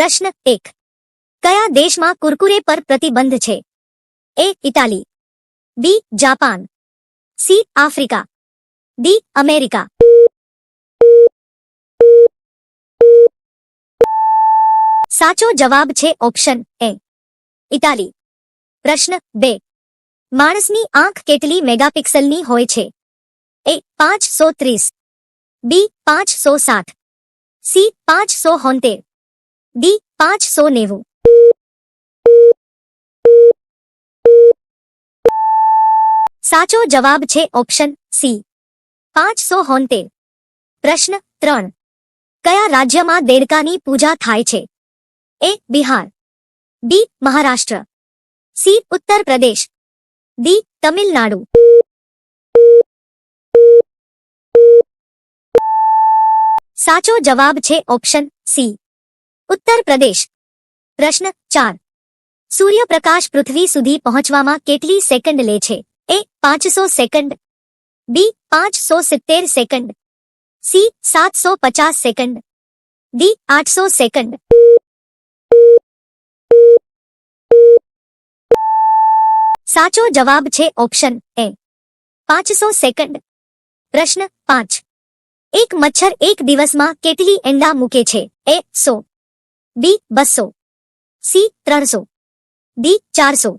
પ્રશ્ન એક. કયા દેશમાં કુરકુરે પર પ્રતિબંધ છે? A, Italy. B, Japan. C, Africa. D, America. સાચો જવાબ છે ઓપ્શન એ. ઇટાલી. પ્રશ્ન બે. માણસની આંખ કેટલી મેગાપિક્સલની હોય છે? એ, પાંચસો ત્રીસ. બી, પાંચસો સાઠ. સી, પાંચસો હોંતેર. ડી પાંચસો નેવું. સાચો જવાબ છે ઓપ્શન સી. પાંચસો હોંતેર. પ્રશ્ન ત્રણ. કયા રાજ્યમાં દેડકાની પૂજા થાય છે? A Bihar. B Maharashtra. C Uttar Pradesh. D Tamil Nadu. સાચો જવાબ છે ઓપ્શન સી. ઉત્તર પ્રદેશ પ્રશ્ન ચાર સૂર્યપ્રકાશ પૃથ્વી સુધી પહોંચવામાં કેટલી સેકન્ડ લે છે એ પાંચસો સેકન્ડ બી પાંચસો સિત્તેર સેકન્ડ સી સાતસો પચાસ સેકન્ડ ડી આઠસો સેકન્ડ સાચો જવાબ છે ઓપ્શન એ પાંચસો સેકન્ડ પ્રશ્ન પાંચ એક મચ્છર એક દિવસમાં કેટલી એંડા મૂકે છે એ સો બી બસો, સી ત્રણસો, ડી ચારસો.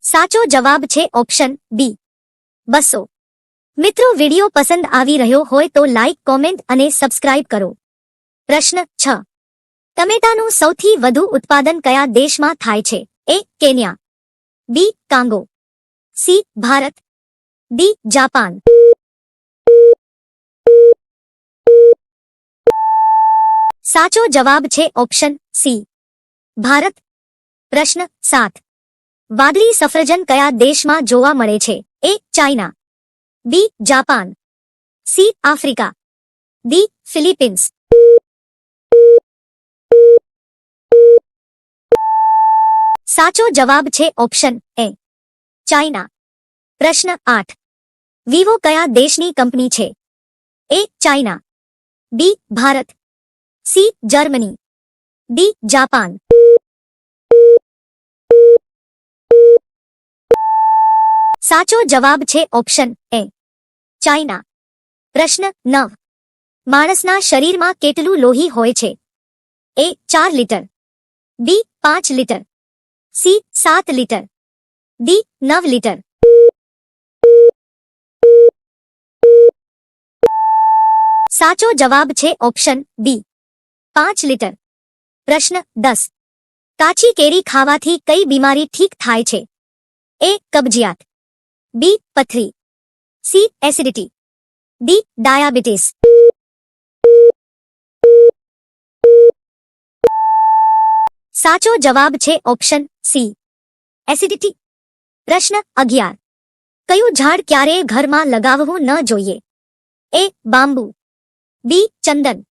સાચો જવાબ છે ઓપ્શન બી, બસો. મિત્રો, વીડિયો પસંદ આવી રહ્યો હોય તો લાઇક કોમેન્ટ અને સબસ્ક્રાઇબ કરો. પ્રશ્ન છ. ટમેટાનું સૌથી વધુ ઉત્પાદન કયા દેશમાં થાય છે? A, Kenya. B, Congo. C, Bharat. D, Japan. સાચો જવાબ છે ઓપ્શન સી ભારત પ્રશ્ન સાત વાદળી સફરજન કયા દેશમાં જોવા મળે છે A China B Japan C Africa D Philippines સાચો જવાબ છે ઓપ્શન એ ચાઇના પ્રશ્ન આઠ વિવો કયા દેશની કંપની છે A China B Bharat C Germany D Japan સાચો જવાબ છે ઓપ્શન એ ચાઇના પ્રશ્ન નવ. માણસના શરીરમાં કેટલું લોહી હોય છે? એ ચાર લીટર. બી પાંચ લીટર. સી સાત લીટર. ડી નવ લીટર. સાચો જવાબ છે ઓપ્શન બી પાંચ લીટર પ્રશ્ન દસ કાચી કેરી ખાવાથી કઈ બીમારી ઠીક થાય છે? એ કબજિયાત. બી પથરી. C acidity. D diabetes. સાચો જવાબ છે ઓપ્શન સી એસિડિટી. પ્રશ્ન અગિયાર. કયું ઝાડ ક્યારેય ઘરમાં લગાવવું ન જોઈએ? A bamboo. બી ચંદન.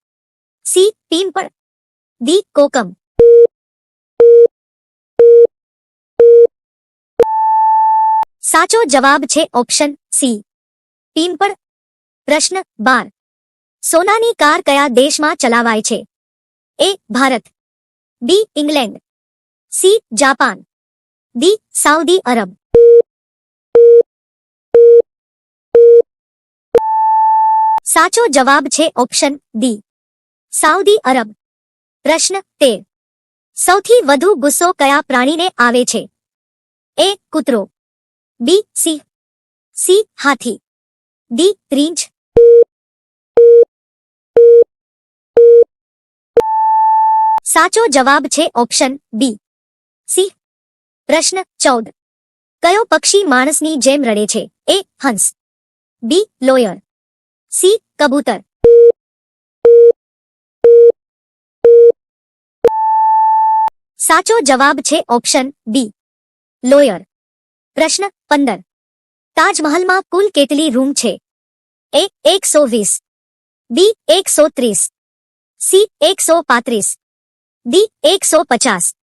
સી પીંપળ ડી કોકમ સાચો જવાબ છે ઓપ્શન સી પીંપળ પ્રશ્ન બાર સોનાની કાર કયા દેશમાં ચલાવાય છે A Bharat B England C Japan D Saudi Arab સાચો જવાબ છે ઓપ્શન ડી સાઉદી અરબ. પ્રશ્ન તેર. સૌથી વધુ ગુસ્સો કયા પ્રાણીને આવે છે? એ, કૂતરો. બી, સિંહ. સી, હાથી. ડી, રીંછ. સાચો જવાબ છે ઓપ્શન બી. સી. પ્રશ્ન ચૌદ. કયો પક્ષી માણસની જેમ રડે છે? એ, હંસ. બી, લોયર. સી, કબૂતર. સાચો જવાબ છે ઓપ્શન બી. લોયર. પ્રશ્ન પંદર. તાજમહલમાં કુલ કેટલી રૂમ છે? એ એકસો વીસ. બી એકસો ત્રીસ. સી એકસો પાંત્રીસ. ડી એકસો પચાસ.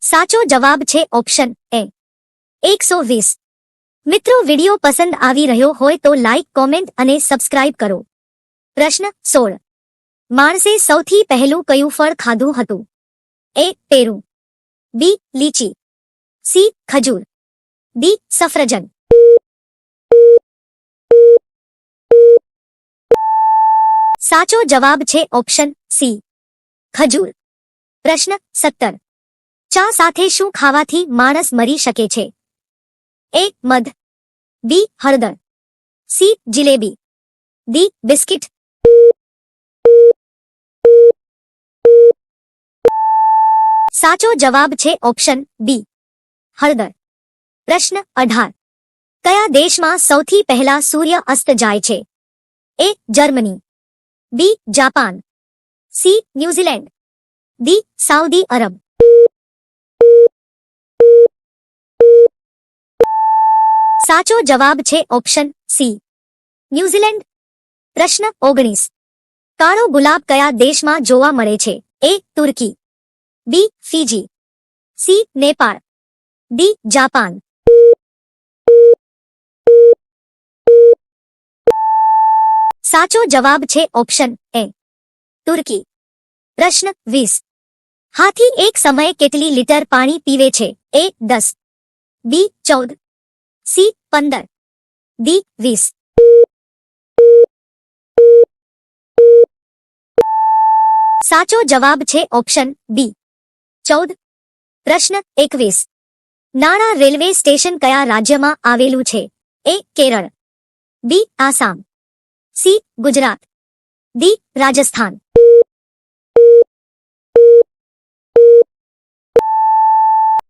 સાચો જવાબ છે ઓપ્શન એ. એકસો વીસ. મિત્રો વીડિયો પસંદ આવી રહ્યો હોય તો લાઇક કોમેન્ટ અને સબસ્ક્રાઇબ કરો. પ્રશ્ન સોળ. માણસે સૌથી પહેલું કયું ફળ ખાધું હતું? એ, પેરું. બી, લીચી. સી, ખજૂર. ડી, સફરજન. સાચો જવાબ છે ઓપ્શન સી, ખજૂર. પ્રશ્ન સત્તર. ચા સાથે શું ખાવાથી માણસ મરી શકે છે? એ, મધ. બી, હળદર. સી, જિલેબી. D, biscuit. સાચો જવાબ છે ઓપ્શન બી. હળદર. પ્રશ્ન અઢાર. કયા દેશમાં સૌથી પહેલા સૂર્ય અસ્ત જાય છે? A Germany. B Japan. C New Zealand. D Saudi Arab. સાચો જવાબ છે ઓપ્શન સી. ન્યૂઝીલેન્ડ. પ્રશ્ન ઓગણીસ. કાળો ગુલાબ કયા દેશમાં જોવા મળે છે? A Turkey. B Fiji C Nepal D Japan સાચો જવાબ છે ઓપ્શન એ તુર્કી પ્રશ્ન વીસ હાથી એક સમયે કેટલી લીટર પાણી પીવે છે એ દસ બી ચૌદ સી પંદર ડી વીસ સાચો જવાબ છે ઓપ્શન બી ચૌદ. પ્રશ્ન એકવીસ. નાણા રેલવે સ્ટેશન કયા રાજ્યમાં આવેલું છે? A, Kerala. B, Assam. C, Gujarat. D, Rajasthan.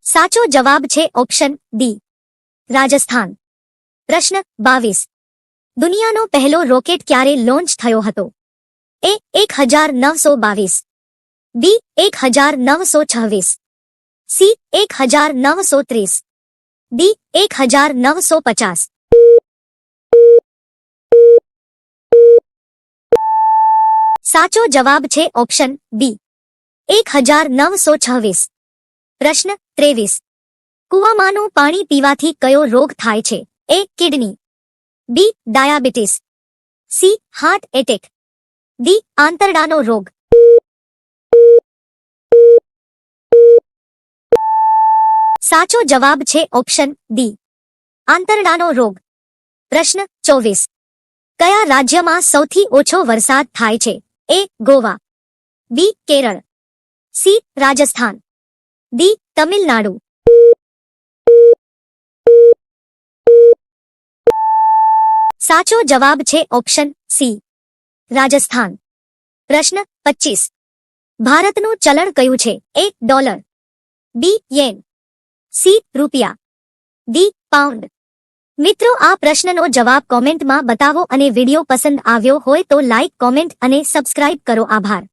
સાચો જવાબ છે ઓપ્શન ડી, રાજસ્થાન. પ્રશ્ન બાવીસ. દુનિયાનો પહેલો રોકેટ ક્યારે લોન્ચ થયો હતો? એ, એક હજાર નવસો બાવીસ. બી એક હજાર નવસો છવ્વીસ સી એક હજાર નવસો ત્રીસ ડી એક હજાર નવસો પચાસ સાચો જવાબ છે ઓપ્શન બી એક હજાર નવસો છવ્વીસ પ્રશ્ન ત્રેવીસ. કુવામાંનું પાણી પીવાથી કયો રોગ થાય છે? A, kidney. B, diabetes. C, heart attack. D, આંતરડાનો રોગ. સાચો જવાબ છે ઓપ્શન ડી. આંતરડાનો રોગ. પ્રશ્ન ચોવીસ. કયા રાજ્યમાં સૌથી ઓછો વરસાદ થાય છે? A, Goa. B, Kerala. C, Rajasthan. D, Tamil Nadu. સાચો જવાબ છે ઓપ્શન સી. રાજસ્થાન. પ્રશ્ન પચીસ. ભારતનું ચલણ કયું છે? A, dollar. B, yen. C, રૂપિયા. D, pound. મિત્રો, આ પ્રશ્નનો જવાબ કોમેન્ટમાં બતાવો અને વિડિયો પસંદ આવ્યો હોય તો લાઇક કોમેન્ટ અને સબસ્ક્રાઇબ કરો. આભાર.